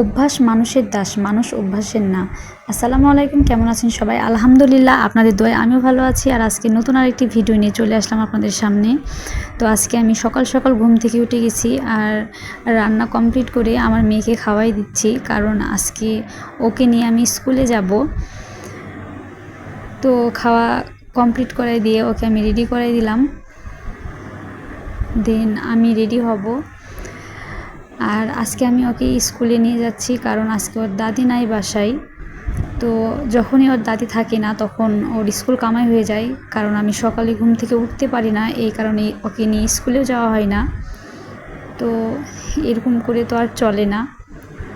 অভ্যাস মানুষের দাস, মানুষ অভ্যাসের না। আসসালামু আলাইকুম, কেমন আছেন সবাই? আলহামদুলিল্লাহ, আপনাদের দোয়ায় আমিও ভালো আছি। আর আজকে নতুন আরেকটি ভিডিও নিয়ে চলে আসলাম আপনাদের সামনে। তো আজকে আমি সকাল সকাল ঘুম থেকে উঠে গেছি আর রান্না কমপ্লিট করে আমার মেয়েকে খাওয়াই দিচ্ছি। কারণ আজকে ওকে নিয়ে আমি স্কুলে যাব। তো খাওয়া কমপ্লিট করাই দিয়ে ওকে আমি রেডি করাই দিলাম। দেন আমি রেডি হব। আর আজকে আমি ওকে স্কুলে নিয়ে যাচ্ছি, কারণ আজকে ওর দাদি নাই বাসায়। তো যখনই ওর দাদি থাকে না, তখন ওর স্কুল কামাই হয়ে যায়, কারণ আমি সকালে ঘুম থেকে উঠতে পারি না, এই কারণে ওকে নিয়ে স্কুলেও যাওয়া হয় না। তো এরকম করে তো আর চলে না।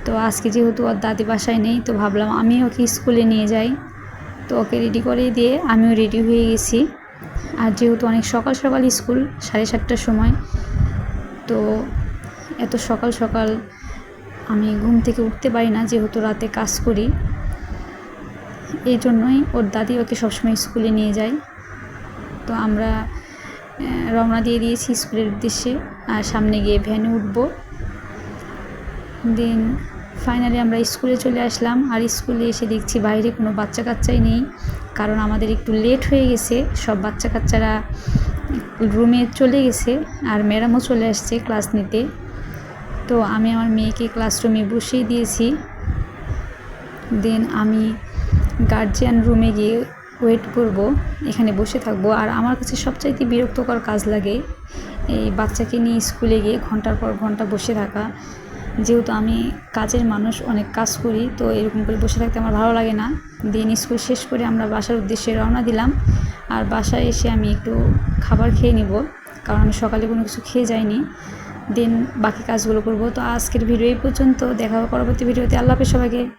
তো আজকে যেহেতু ওর দাদি বাসায় নেই, তো ভাবলাম আমি ওকে স্কুলে নিয়ে যাই। তো ওকে রেডি করে দিয়ে আমিও রেডি হয়ে গেছি। আর যেহেতু অনেক সকাল সকাল স্কুল, সাড়ে সাতটার সময়, তো এত সকাল সকাল আমি ঘুম থেকে উঠতে পারি না, যেহেতু রাতে কাজ করি। এই জন্যই ওর দাদি ওকে সবসময় স্কুলে নিয়ে যায়। তো আমরা রওনা দিয়ে দিয়েছি স্কুলের উদ্দেশ্যে। আর সামনে গিয়ে ভ্যানে উঠব। দেন ফাইনালি আমরা স্কুলে চলে আসলাম। আর স্কুলে এসে দেখছি বাইরে কোনো বাচ্চা কাচ্চাই নেই। কারণ আমাদের একটু লেট হয়ে গেছে। সব বাচ্চা কাচ্চারা রুমে চলে গেছে। আর ম্যাডামও চলে আসছে ক্লাস নিতে। তো আমি আমার মেয়েকে ক্লাসরুমে বসিয়ে দিয়েছি। দেন আমি গার্জিয়ান রুমে গিয়ে ওয়েট করব, এখানে বসে থাকব। আর আমার কাছে সবচাইতে বিরক্তকর কাজ লাগে এই বাচ্চাকে নিয়ে স্কুলে গিয়ে ঘণ্টার পর ঘণ্টা বসে থাকা। যেহেতু আমি কাজের মানুষ, অনেক কাজ করি, তো এরকম করে বসে থাকতে আমার ভালো লাগে না। দিন স্কুল শেষ করে আমরা বাসার উদ্দেশ্যে রওনা দিলাম। আর বাসায় এসে আমি একটু খাবার খেয়ে নিব, কারণ আমি সকালে কোনো কিছু খেয়ে যাইনি। দেন বাকি কাজগুলো করব। তো আজকের ভিডিও এই পর্যন্ত। দেখা হবে পরবর্তী ভিডিওতে। আল্লাহ হাফেজ সবাইকে।